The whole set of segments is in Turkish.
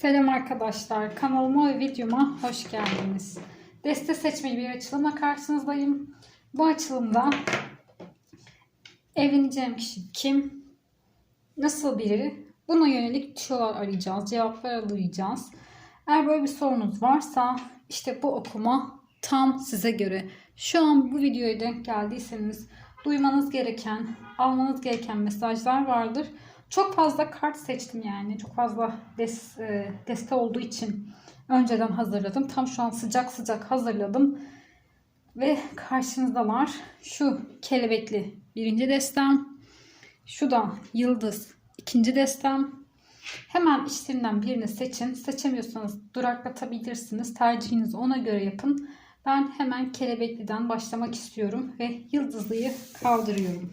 Selam arkadaşlar. Kanalıma ve videoma hoş geldiniz. Deste seçmeli bir açılımla karşınızdayım. Bu açılımda evleneceğim kişi kim? Nasıl biri? Buna yönelik tüyolar arayacağız. Cevaplar arayacağız. Eğer böyle bir sorunuz varsa işte bu okuma tam size göre. Şu an bu videoya denk geldiyseniz duymanız gereken, almanız gereken mesajlar vardır. Çok fazla kart seçtim yani. Çok fazla des, e, deste olduğu için önceden hazırladım. Tam şu an sıcak sıcak hazırladım. Ve karşınızdalar. Şu kelebekli birinci destem. Şu da yıldız ikinci destem. Hemen içlerinden birini seçin. Seçemiyorsanız duraklatabilirsiniz. Tercihinizi ona göre yapın. Ben hemen kelebekliden başlamak istiyorum ve yıldızlıyı kaldırıyorum.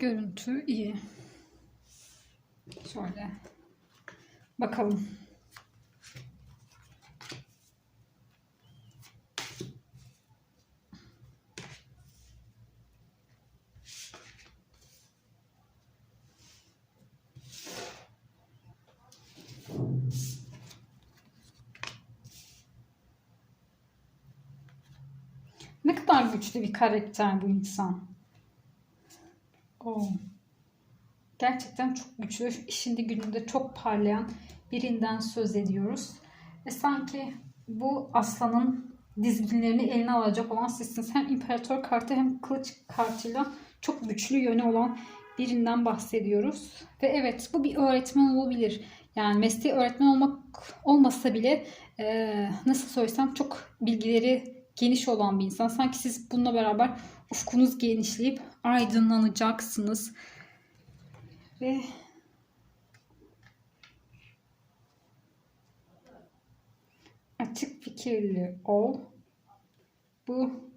Görüntü iyi. Şöyle. Bakalım. Ne kadar güçlü bir karakter bu insan. Oo. Gerçekten çok güçlü, işinde gününde çok parlayan birinden söz ediyoruz. Ve sanki bu aslanın dizginlerini eline alacak olan sizsiniz. Hem imparator kartı hem kılıç kartıyla çok güçlü yönü olan birinden bahsediyoruz. Ve evet bu bir öğretmen olabilir. Yani mesleği öğretmen olmak olmasa bile e, nasıl söylesem çok bilgileri geniş olan bir insan. Sanki siz bununla beraber ufkunuz genişleyip aydınlanacaksınız. Ve açık fikirli ol. Bu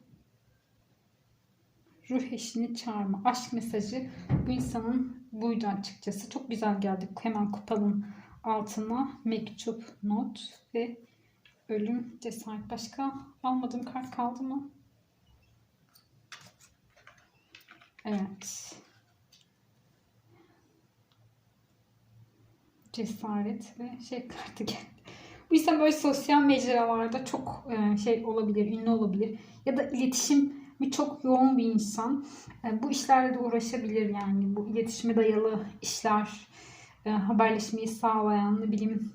ruh eşini çağırma. Aşk mesajı bu insanın buydu açıkçası. Çok güzel geldi. Hemen kupalın altına mektup, not ve ölüm, cesaret. Başka almadığım kart kaldı mı? Evet. Cesaret ve şey kartı geldi. Bu insan böyle sosyal mecralarda çok e, şey olabilir, ünlü olabilir. Ya da iletişim bir çok yoğun bir insan. E, bu işlerle de uğraşabilir yani. Bu iletişime dayalı işler, e, haberleşmeyi sağlayan, ne bileyim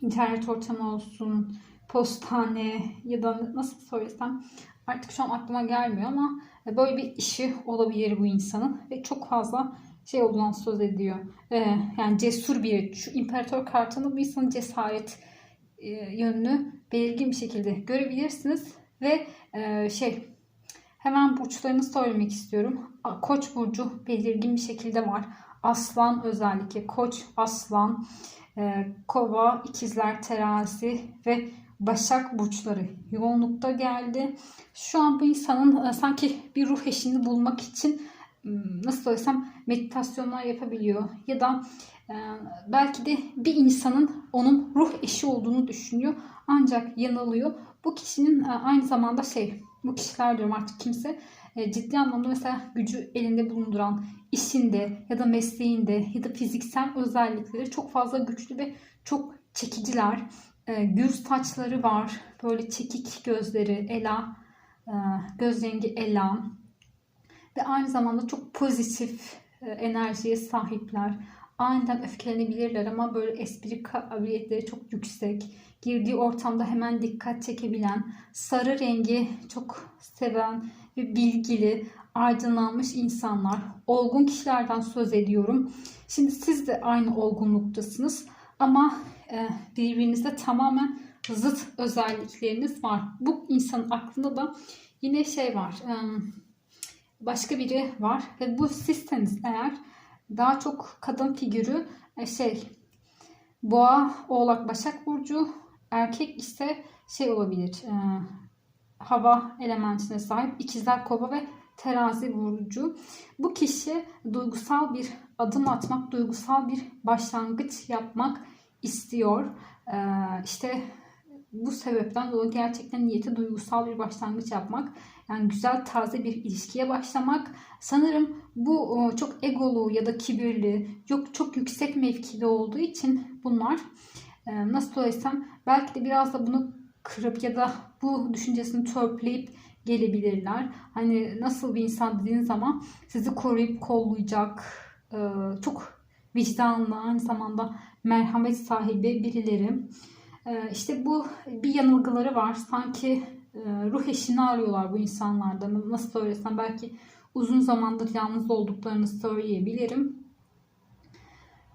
internet ortamı olsun, postane ya da nasıl söylesem artık şu an aklıma gelmiyor ama böyle bir işi olabilir bu insanın ve çok fazla şey olduğundan söz ediyor. Ee, yani cesur bir şu imparator kartını bu insanın cesaret e, yönünü belirgin bir şekilde görebilirsiniz ve e, şey hemen burçlarını söylemek istiyorum. Koç burcu belirgin bir şekilde var. Aslan özellikle koç, aslan, e, kova, ikizler, terazi ve Başak burçları yoğunlukta geldi. Şu an bu insanın sanki bir ruh eşini bulmak için nasıl söylesem meditasyonlar yapabiliyor ya da belki de bir insanın onun ruh eşi olduğunu düşünüyor ancak yanılıyor. Bu kişinin aynı zamanda şey bu kişiler diyorum artık kimse ciddi anlamda mesela gücü elinde bulunduran işinde ya da mesleğinde ya da fiziksel özellikleri çok fazla güçlü ve çok çekiciler. E, gür saçları var. Böyle çekik gözleri, ela, e, göz rengi ela. Ve aynı zamanda çok pozitif e, enerjiye sahipler. Aniden öfkelenebilirler ama böyle espri kabiliyetleri çok yüksek. Girdiği ortamda hemen dikkat çekebilen, sarı rengi çok seven ve bilgili, aydınlanmış insanlar. Olgun kişilerden söz ediyorum. Şimdi siz de aynı olgunluktasınız ama e, birbirinizde tamamen zıt özellikleriniz var. Bu insanın aklında da yine şey var. E, başka biri var ve bu sizseniz eğer daha çok kadın figürü e, şey boğa, oğlak, başak burcu erkek ise şey olabilir hava elementine sahip ikizler kova ve terazi burcu. Bu kişi duygusal bir adım atmak, duygusal bir başlangıç yapmak istiyor. Ee, işte bu sebepten dolayı gerçekten niyeti duygusal bir başlangıç yapmak. Yani güzel taze bir ilişkiye başlamak. Sanırım bu o, çok egolu ya da kibirli, yok çok yüksek mevkide olduğu için bunlar e, nasıl söylesem belki de biraz da bunu kırıp ya da bu düşüncesini törpüleyip gelebilirler. Hani nasıl bir insan dediğiniz zaman sizi koruyup kollayacak, e, çok vicdanlı, aynı zamanda merhamet sahibi birileri. E, işte bu bir yanılgıları var. Sanki e, ruh eşini arıyorlar bu insanlarda. Nasıl söylesem belki uzun zamandır yalnız olduklarını söyleyebilirim.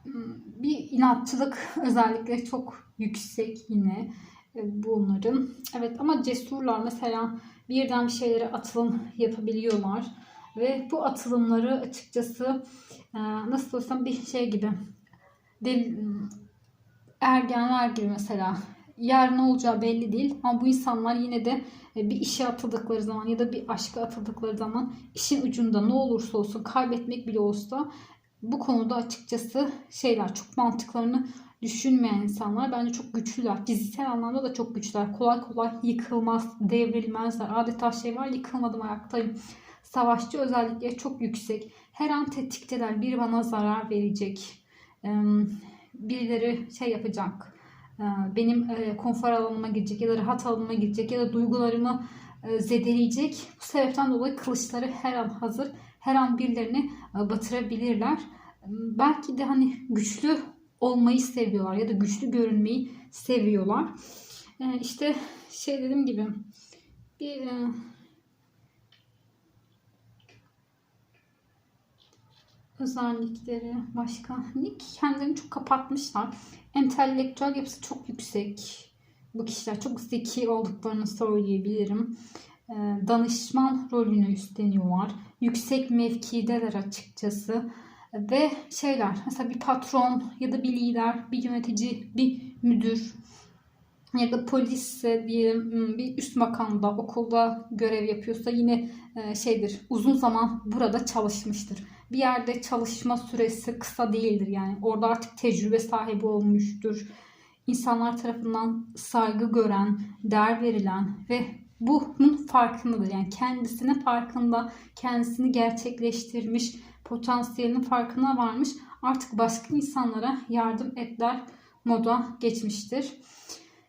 Hmm, Bir inatçılık özellikle çok yüksek yine bunların. Evet ama cesurlar mesela birden bir şeylere atılım yapabiliyorlar. Ve bu atılımları açıkçası e, nasıl olsam bir şey gibi del, ergenler gibi mesela yer ne olacağı belli değil ama bu insanlar yine de e, bir işe atıldıkları zaman ya da bir aşka atıldıkları zaman işin ucunda ne olursa olsun kaybetmek bile olsa bu konuda açıkçası şeyler çok mantıklarını düşünmeyen insanlar bence çok güçlüler. Fiziksel anlamda da çok güçlüler. Kolay kolay yıkılmaz, devrilmezler. Adeta şey var yıkılmadım ayaktayım. Savaşçı özellikleri çok yüksek. Her an tetikteler. Bir bana zarar verecek. Birileri şey yapacak. Benim e, konfor alanıma girecek ya da rahat alanıma girecek ya da duygularımı e, zedeleyecek. Bu sebepten dolayı kılıçları her an hazır. Her an birilerini e, batırabilirler. Belki de hani güçlü olmayı seviyorlar ya da güçlü görünmeyi seviyorlar. İşte şey dediğim gibi bir özellikleri başka. Nick kendilerini çok kapatmışlar. Entelektüel yapısı çok yüksek. Bu kişiler çok zeki olduklarını söyleyebilirim. Ee, danışman rolünü üstleniyorlar. Yüksek mevkideler açıkçası. Ve şeyler mesela bir patron ya da bir lider, bir yönetici, bir müdür ya da polisse diyelim hmm, bir üst makamda okulda görev yapıyorsa yine e, şeydir uzun zaman burada çalışmıştır bir yerde çalışma süresi kısa değildir. Yani orada artık tecrübe sahibi olmuştur. İnsanlar tarafından saygı gören, değer verilen ve bunun farkındadır. Yani kendisinin farkında, kendisini gerçekleştirmiş, potansiyelinin farkına varmış. Artık başka insanlara yardım etler moda geçmiştir.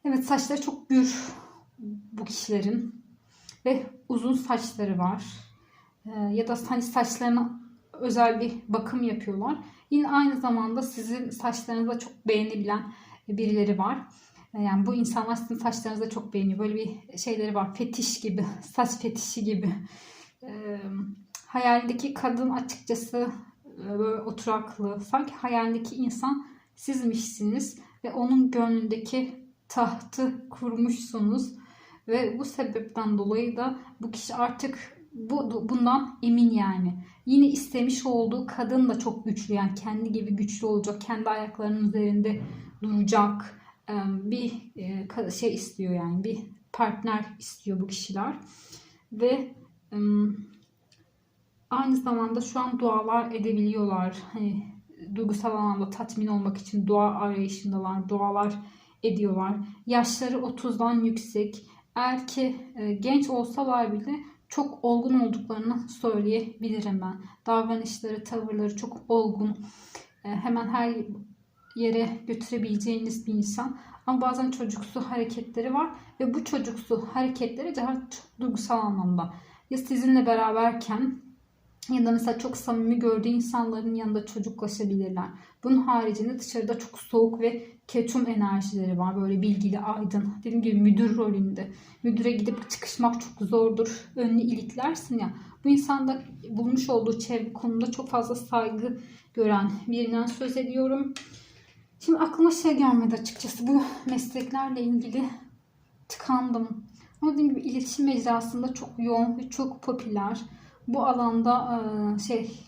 Evet saçları çok gür bu kişilerin ve uzun saçları var. Ee, ya da hani saçlarını özel bir bakım yapıyorlar. Yine aynı zamanda sizin saçlarınızı çok beğenebilen birileri var. Yani bu insanlar sizin saçlarınızı da çok beğeniyor. Böyle bir şeyleri var. Fetiş gibi. Saç fetişi gibi. E, hayaldeki kadın açıkçası böyle oturaklı. Sanki hayalindeki insan sizmişsiniz. Ve onun gönlündeki tahtı kurmuşsunuz. Ve bu sebepten dolayı da bu kişi artık bu bundan emin yani. Yine istemiş olduğu kadın da çok güçlü yani kendi gibi güçlü olacak, kendi ayaklarının üzerinde duracak bir şey istiyor yani bir partner istiyor bu kişiler ve aynı zamanda şu an dualar edebiliyorlar. Hani duygusal anlamda tatmin olmak için dua arayışındalar, dualar ediyorlar. Yaşları 30'dan yüksek. Eğer ki genç olsalar bile çok olgun olduklarını söyleyebilirim ben. Davranışları, tavırları çok olgun. E, hemen her yere götürebileceğiniz bir insan. Ama bazen çocuksu hareketleri var ve bu çocuksu hareketleri daha duygusal anlamda. Ya sizinle beraberken ya da mesela çok samimi gördüğü insanların yanında çocuklaşabilirler. Bunun haricinde dışarıda çok soğuk ve ketum enerjileri var. Böyle bilgili, aydın. Dediğim gibi müdür rolünde. Müdüre gidip çıkışmak çok zordur. Önünü iliklersin ya. Bu insanda bulmuş olduğu çevre konumda çok fazla saygı gören birinden söz ediyorum. Şimdi aklıma şey gelmedi açıkçası. Bu mesleklerle ilgili tıkandım. Ama dediğim gibi iletişim mecrasında çok yoğun ve çok popüler bu alanda e, şey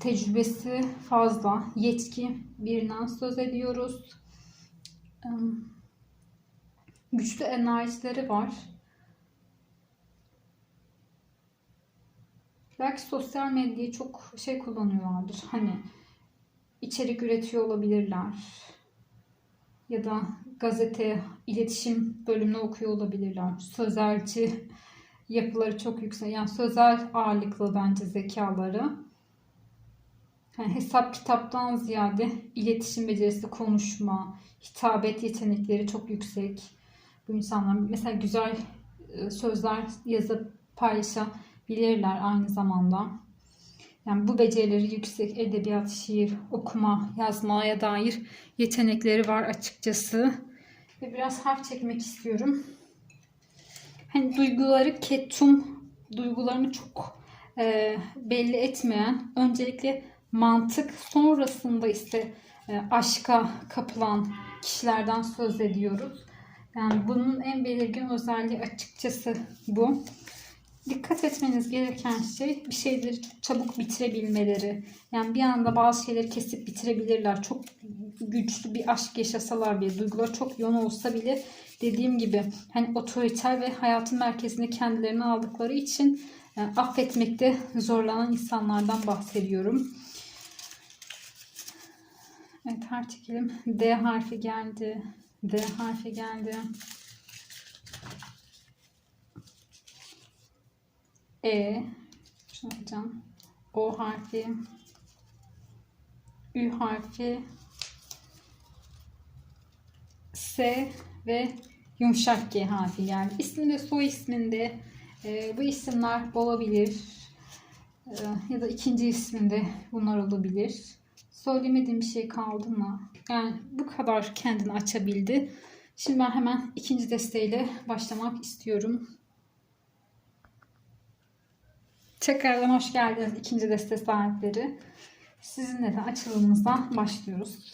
tecrübesi fazla, yetki birinden söz ediyoruz. E, güçlü enerjileri var. Belki sosyal medyayı çok şey kullanıyorlardır. Hani içerik üretiyor olabilirler. Ya da gazete, iletişim bölümünü okuyor olabilirler. Sözelci yapıları çok yüksek. Yani sözel ağırlıklı bence zekaları. Yani hesap kitaptan ziyade iletişim becerisi, konuşma, hitabet yetenekleri çok yüksek. Bu insanlar mesela güzel e, sözler yazıp paylaşabilirler aynı zamanda. Yani bu becerileri yüksek edebiyat, şiir, okuma, yazmaya dair yetenekleri var açıkçası. Ve biraz harf çekmek istiyorum. Hani duyguları ketum, duygularını çok e, belli etmeyen, öncelikle mantık sonrasında ise e, aşka kapılan kişilerden söz ediyoruz. Yani bunun en belirgin özelliği açıkçası bu. Dikkat etmeniz gereken şey bir şeyleri çok çabuk bitirebilmeleri. Yani bir anda bazı şeyleri kesip bitirebilirler. Çok güçlü bir aşk yaşasalar bile, duygular çok yoğun olsa bile dediğim gibi hani otoriter ve hayatın merkezine kendilerini aldıkları için yani affetmekte zorlanan insanlardan bahsediyorum. Evet harf çekelim. D harfi geldi. D harfi geldi. E. Şunu. O harfi. Ü harfi. S ve yumuşak G harfi geldi. İsmi de soy isminde e, bu isimler olabilir. E, ya da ikinci isminde bunlar olabilir. Söylemediğim bir şey kaldı mı? Yani bu kadar kendini açabildi. Şimdi ben hemen ikinci desteğiyle başlamak istiyorum. Tekrardan hoş geldiniz ikinci deste sahipleri. Sizinle de açılımımıza başlıyoruz.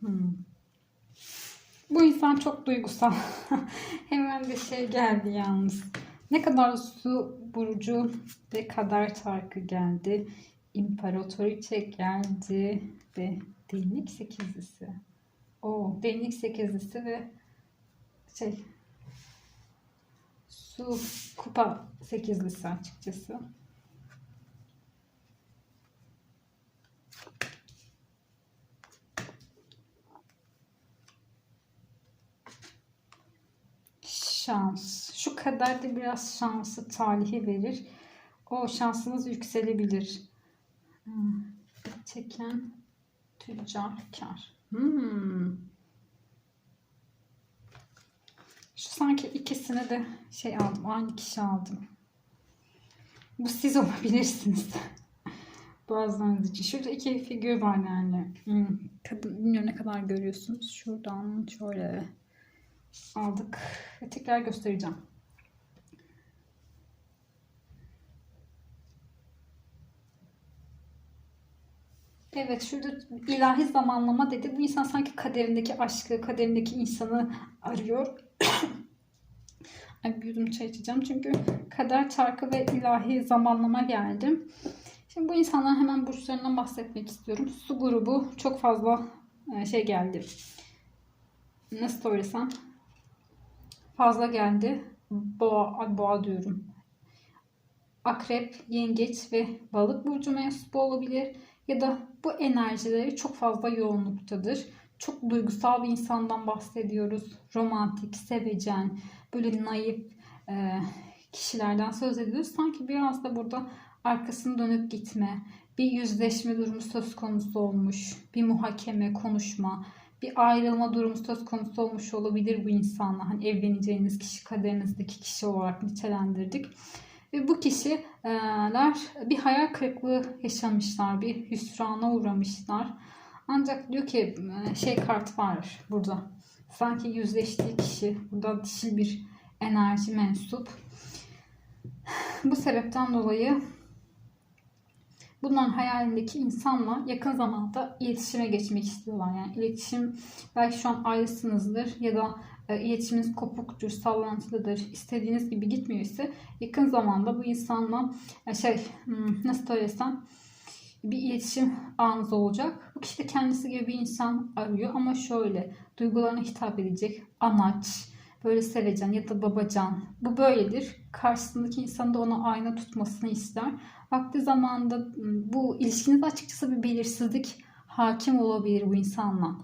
Hmm. Bu insan çok duygusal. Hemen bir şey geldi yalnız. Ne kadar su burcu ve kadar çarkı geldi. İmparatoriçe geldi ve değnek sekizlisi. O değnek sekizlisi ve şey su kupa sekizlisi açıkçası. Şans. Şu kadar da biraz şansı talihi verir. O şansınız yükselebilir. Hmm. Çeken tüccar kar. Hmm. Şu sanki ikisine de şey aldım. Aynı kişi aldım. Bu siz olabilirsiniz. Bazılarınız için. Şurada iki figür var yani. Hmm. Bilmiyorum ne kadar görüyorsunuz. Şuradan şöyle aldık ve tekrar göstereceğim. Evet şurada ilahi zamanlama dedi. Bu insan sanki kaderindeki aşkı, kaderindeki insanı arıyor. Ay bir yudum çay içeceğim çünkü kader çarkı ve ilahi zamanlama geldi. Şimdi bu insanların hemen burçlarından bahsetmek istiyorum. Su grubu çok fazla e, şey geldi. Nasıl söylesem fazla geldi. Boğa, boğa diyorum. Akrep, yengeç ve balık burcu mensubu olabilir. Ya da bu enerjileri çok fazla yoğunluktadır. Çok duygusal bir insandan bahsediyoruz. Romantik, sevecen, böyle naif e, kişilerden söz ediyoruz. Sanki biraz da burada arkasını dönüp gitme, bir yüzleşme durumu söz konusu olmuş. Bir muhakeme, konuşma, bir ayrılma durumu söz konusu olmuş olabilir bu insanla. Hani evleneceğiniz kişi kaderinizdeki kişi olarak nitelendirdik. Ve bu kişiler bir hayal kırıklığı yaşamışlar, bir hüsrana uğramışlar. Ancak diyor ki şey kart var burada. Sanki yüzleştiği kişi, burada dişil bir enerji mensup. Bu sebepten dolayı bunların hayalindeki insanla yakın zamanda iletişime geçmek istiyorlar. Yani iletişim belki şu an ayrısınızdır ya da e, iletişiminiz kopuktur, sallantılıdır, istediğiniz gibi gitmiyor ise yakın zamanda bu insanla e, şey hmm, nasıl söylesem bir iletişim anınız olacak. Bu kişi de kendisi gibi bir insan arıyor ama şöyle duygularına hitap edecek amaç, Böyle sevecen ya da babacan. Bu böyledir. Karşısındaki insan da ona ayna tutmasını ister. Vakti zamanında ım, bu ilişkinizde açıkçası bir belirsizlik hakim olabilir bu insanla.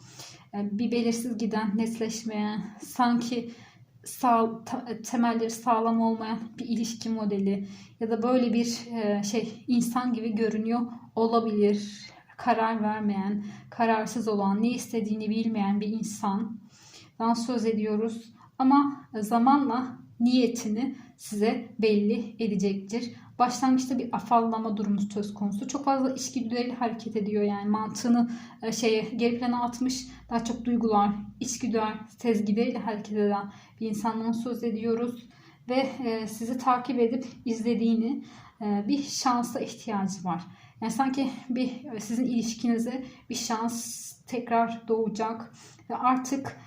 Bir belirsiz giden, netleşmeyen, sanki sağ, temelleri sağlam olmayan bir ilişki modeli ya da böyle bir şey insan gibi görünüyor olabilir. Karar vermeyen, kararsız olan, ne istediğini bilmeyen bir insandan söz ediyoruz. Ama zamanla niyetini size belli edecektir. Başlangıçta bir afallama durumu söz konusu. Çok fazla içgüdüleriyle hareket ediyor yani mantığını e, şeye geri plana atmış. Daha çok duygular, içgüdüler, sezgileriyle hareket eden bir insandan söz ediyoruz ve e, sizi takip edip izlediğini e, bir şansa ihtiyacı var. Yani sanki bir sizin ilişkinize bir şans tekrar doğacak ve artık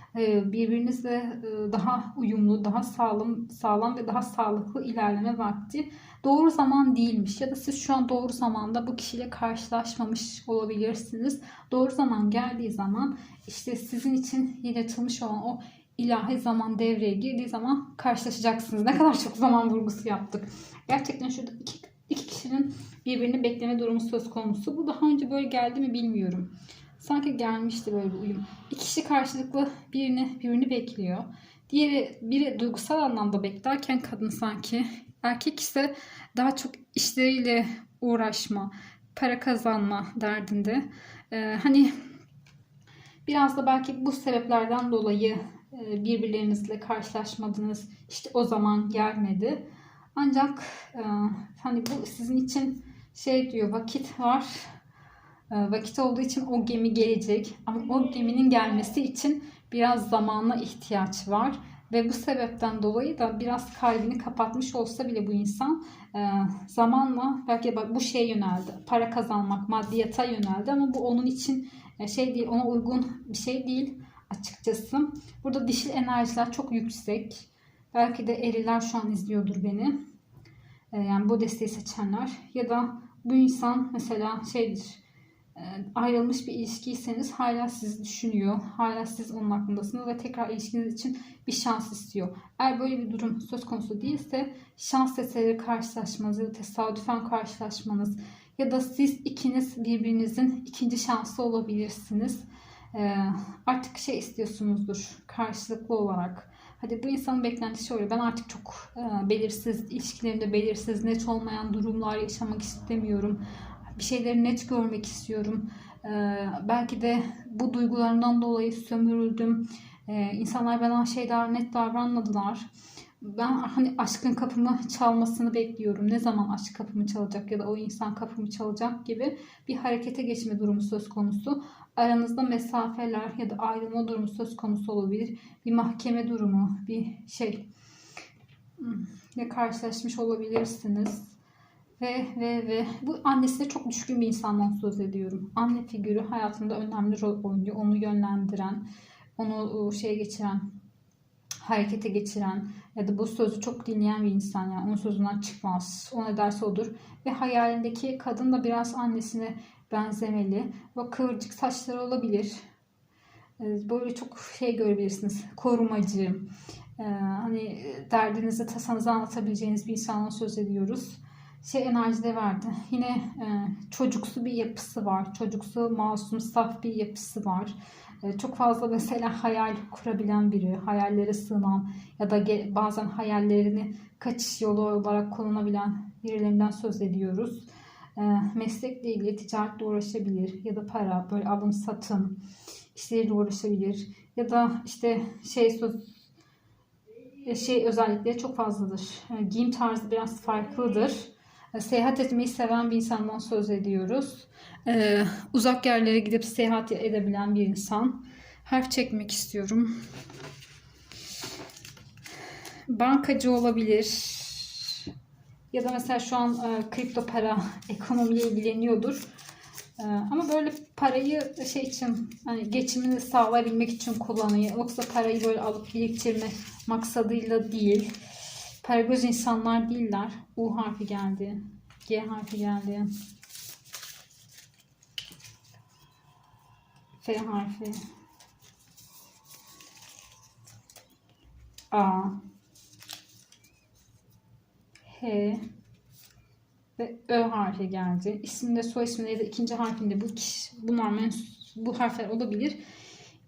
birbirinizle e, daha uyumlu, daha sağlam, sağlam ve daha sağlıklı ilerleme vakti doğru zaman değilmiş ya da siz şu an doğru zamanda bu kişiyle karşılaşmamış olabilirsiniz. Doğru zaman geldiği zaman işte sizin için yaratılmış olan o ilahi zaman devreye girdiği zaman karşılaşacaksınız. Ne kadar çok zaman vurgusu yaptık. Gerçekten şurada iki, iki kişinin birbirini bekleme durumu söz konusu. Bu daha önce böyle geldi mi bilmiyorum. Sanki gelmişti böyle bir uyum. İki kişi karşılıklı birini birbirini bekliyor. Diğeri biri duygusal anlamda beklerken kadın sanki erkek ise daha çok işleriyle uğraşma, para kazanma derdinde. Ee, hani biraz da belki bu sebeplerden dolayı e, birbirlerinizle karşılaşmadınız. İşte o zaman gelmedi. Ancak e, hani bu sizin için şey diyor vakit var. E, vakit olduğu için o gemi gelecek. Ama o geminin gelmesi için biraz zamana ihtiyaç var. Ve bu sebepten dolayı da biraz kalbini kapatmış olsa bile bu insan e, zamanla belki bak bu şeye yöneldi. Para kazanmak, maddiyata yöneldi ama bu onun için e, şey değil, ona uygun bir şey değil açıkçası. Burada dişil enerjiler çok yüksek. Belki de eriler şu an izliyordur beni. E, yani bu desteği seçenler. Ya da bu insan mesela şeydir ayrılmış bir ilişkiyseniz hala sizi düşünüyor. Hala siz onun aklındasınız ve tekrar ilişkiniz için bir şans istiyor. Eğer böyle bir durum söz konusu değilse şans eseri karşılaşmanız ya da tesadüfen karşılaşmanız ya da siz ikiniz birbirinizin ikinci şansı olabilirsiniz. Ee, artık şey istiyorsunuzdur karşılıklı olarak. Hadi bu insanın beklentisi şöyle. Ben artık çok e, belirsiz, ilişkilerimde belirsiz, net olmayan durumlar yaşamak istemiyorum. Bir şeyleri net görmek istiyorum. Ee, belki de bu duygularımdan dolayı sömürüldüm. Ee, insanlar bana şey daha net davranmadılar. Ben hani aşkın kapımı çalmasını bekliyorum. Ne zaman aşk kapımı çalacak ya da o insan kapımı çalacak gibi bir harekete geçme durumu söz konusu. Aranızda mesafeler ya da ayrılma durumu söz konusu olabilir. Bir mahkeme durumu, bir şey ile karşılaşmış olabilirsiniz. Ve ve ve bu annesine çok düşkün bir insandan söz ediyorum. Anne figürü hayatında önemli rol oynuyor. Onu yönlendiren, onu şeye geçiren, harekete geçiren ya da bu sözü çok dinleyen bir insan yani onun sözünden çıkmaz. O ne derse odur. Ve hayalindeki kadın da biraz annesine benzemeli. Ve kıvırcık saçları olabilir. Ee, Böyle çok şey görebilirsiniz. Korumacı. Ee, hani derdinizi, tasanızı anlatabileceğiniz bir insanla söz ediyoruz. Şey enerjide verdi. Yine e, çocuksu bir yapısı var. Çocuksu, masum, saf bir yapısı var. E, çok fazla mesela hayal kurabilen biri, hayallere sığınan ya da bazen hayallerini kaçış yolu olarak kullanabilen birilerinden söz ediyoruz. E, meslekle ilgili ticaretle uğraşabilir ya da para, böyle alım satım işleriyle uğraşabilir ya da işte şey söz şey özellikleri çok fazladır. E, Giyim tarzı biraz farklıdır. Seyahat etmeyi seven bir insandan söz ediyoruz. Ee, uzak yerlere gidip seyahat edebilen bir insan. Harf çekmek istiyorum. Bankacı olabilir. Ya da mesela şu an e, kripto para ekonomiye ilgileniyordur. E, ama böyle parayı şey için hani geçimini sağlayabilmek için kullanıyor. Yoksa parayı böyle alıp biriktirme maksadıyla değil. Paragöz insanlar değiller. U harfi geldi. G harfi geldi. F harfi. A H ve Ö harfi geldi. İsminde, soy isminde ya da ikinci harfinde bu kişi, bunlar mens- bu harfler olabilir.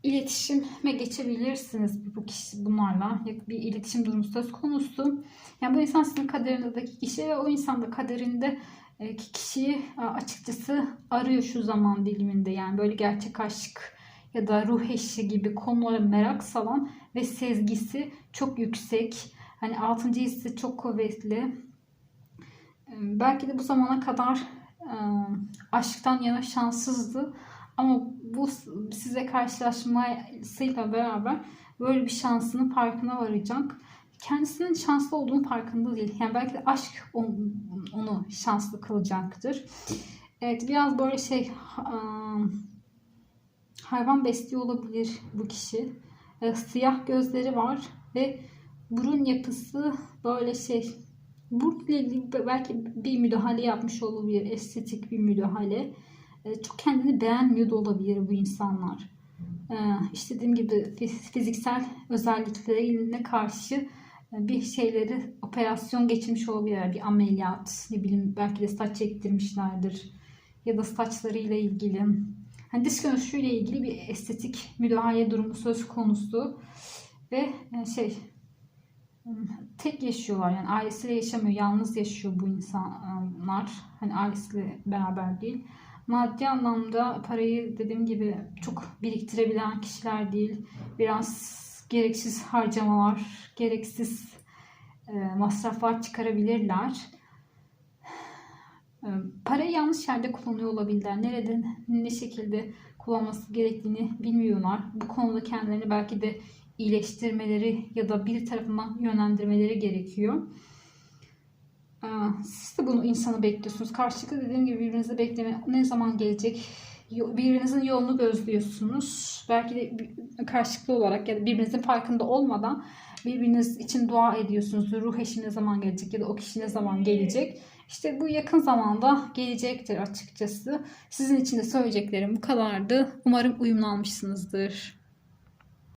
İletişime geçebilirsiniz bu kişi bunlarla. Bir iletişim durumu söz konusu. Yani bu insan sizin kaderindeki kişi ve o insan da kaderinde e, ki kişiyi açıkçası arıyor şu zaman diliminde. Yani böyle gerçek aşk ya da ruh eşi gibi konulara merak salan ve sezgisi çok yüksek. Hani altıncı hissi çok kuvvetli. E, Belki de bu zamana kadar e, aşktan yana şanssızdı. Ama bu size karşılaşmasıyla beraber böyle bir şansının farkına varacak. Kendisinin şanslı olduğunun farkında değil. Yani belki de aşk onu, şanslı kılacaktır. Evet biraz böyle şey hayvan besliyor olabilir bu kişi. E, Siyah gözleri var ve burun yapısı böyle şey burunla belki bir müdahale yapmış olabilir. Estetik bir müdahale. E, Çok kendini beğenmiyor da olabilir bu insanlar. E, İşte dediğim gibi fiz- fiziksel özelliklerine karşı e, bir şeyleri operasyon geçirmiş olabilir. Bir ameliyat, ne bileyim belki de saç çektirmişlerdir. Ya da saçlarıyla ilgili. Hani dış görünüşüyle ilgili bir estetik müdahale durumu söz konusu. Ve e, şey tek yaşıyorlar yani ailesiyle yaşamıyor yalnız yaşıyor bu insanlar hani ailesiyle beraber değil maddi anlamda parayı dediğim gibi çok biriktirebilen kişiler değil. Biraz gereksiz harcamalar gereksiz e, masraflar çıkarabilirler. E, parayı yanlış yerde kullanıyor olabilirler. Nereden ne şekilde kullanması gerektiğini bilmiyorlar. Bu konuda kendilerini belki de iyileştirmeleri ya da bir tarafından yönlendirmeleri gerekiyor. Siz de bunu insanı bekliyorsunuz. Karşılıklı dediğim gibi birbirinizi bekleme ne zaman gelecek? Birbirinizin yolunu gözlüyorsunuz. Belki de karşılıklı olarak ya da birbirinizin farkında olmadan birbiriniz için dua ediyorsunuz. Ruh eşi ne zaman gelecek ya da o kişi ne zaman gelecek? İşte bu yakın zamanda gelecektir açıkçası. Sizin için de söyleyeceklerim bu kadardı. Umarım uyumlanmışsınızdır.